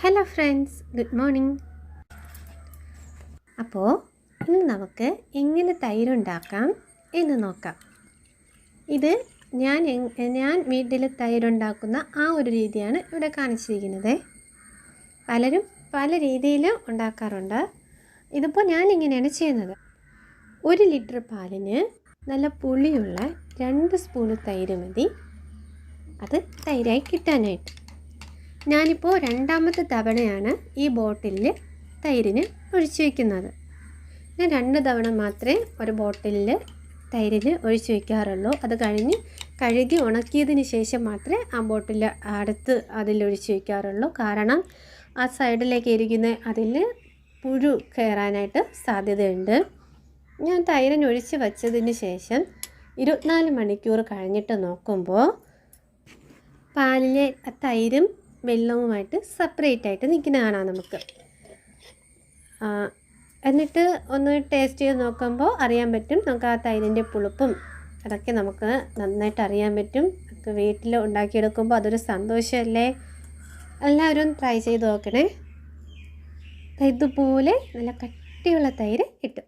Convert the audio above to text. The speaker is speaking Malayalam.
ഹലോ ഫ്രണ്ട്സ് ഗുഡ് മോർണിംഗ് അപ്പോൾ ഇന്ന് നമുക്ക് എങ്ങനെ തൈരുണ്ടാക്കാം എന്ന് നോക്കാം. ഇത് ഞാൻ ഞാൻ വീട്ടിൽ തൈരുണ്ടാക്കുന്ന ആ ഒരു രീതിയാണ് ഇവിടെ കാണിച്ചിരിക്കുന്നത്. പലരും പല രീതിയിൽ ഉണ്ടാക്കാറുണ്ട്. ഇതിപ്പോൾ ഞാൻ ഇങ്ങനെയാണ് ചെയ്യുന്നത്. ഒരു ലിറ്റർ പാലിന് നല്ല പുളിയുള്ള രണ്ട് സ്പൂണ് തൈര് മതി. അത് തൈരായി കിട്ടാനായിട്ട്. ഞാനിപ്പോൾ രണ്ടാമത്തെ തവണയാണ് ഈ ബോട്ടിലിൽ തൈരിന് ഒഴിച്ചു വയ്ക്കുന്നത് ഞാൻ രണ്ട് തവണ മാത്രമേ ഒരു ബോട്ടിലിൽ തൈരിന് ഒഴിച്ചു വയ്ക്കാറുള്ളൂ അത് കഴിഞ്ഞ് കഴുകി ഉണക്കിയതിന് ശേഷം മാത്രമേ ആ ബോട്ടിൽ അടുത്ത് അതിൽ ഒഴിച്ചു വയ്ക്കാറുള്ളൂ കാരണം ആ സൈഡിലേക്ക് ഇരിക്കുന്ന അതിൽ പുഴു കയറാനായിട്ട് സാധ്യതയുണ്ട്. ഞാൻ തൈരിന് ഒഴിച്ച് വച്ചതിന് ശേഷം ഇരുപത്തിനാല് മണിക്കൂർ കഴിഞ്ഞിട്ട് നോക്കുമ്പോൾ പാലിലെ തൈരും വെള്ളവുമായിട്ട് സെപ്പറേറ്റ് ആയിട്ട് നിൽക്കുന്ന കാണാം നമുക്ക്. എന്നിട്ട് ഒന്ന് ടേസ്റ്റ് ചെയ്ത് നോക്കുമ്പോൾ അറിയാൻ പറ്റും നമുക്ക് ആ തൈരിന്റെ പുളിപ്പും അതൊക്കെ നമുക്ക് നന്നായിട്ട് അറിയാൻ പറ്റും. നമുക്ക് വീട്ടിൽ ഉണ്ടാക്കിയെടുക്കുമ്പോൾ അതൊരു സന്തോഷമല്ലേ എല്ലാവരും ട്രൈ ചെയ്ത് നോക്കണേ. ഇതുപോലെ നല്ല കട്ടിയുള്ള തൈര് കിട്ടും.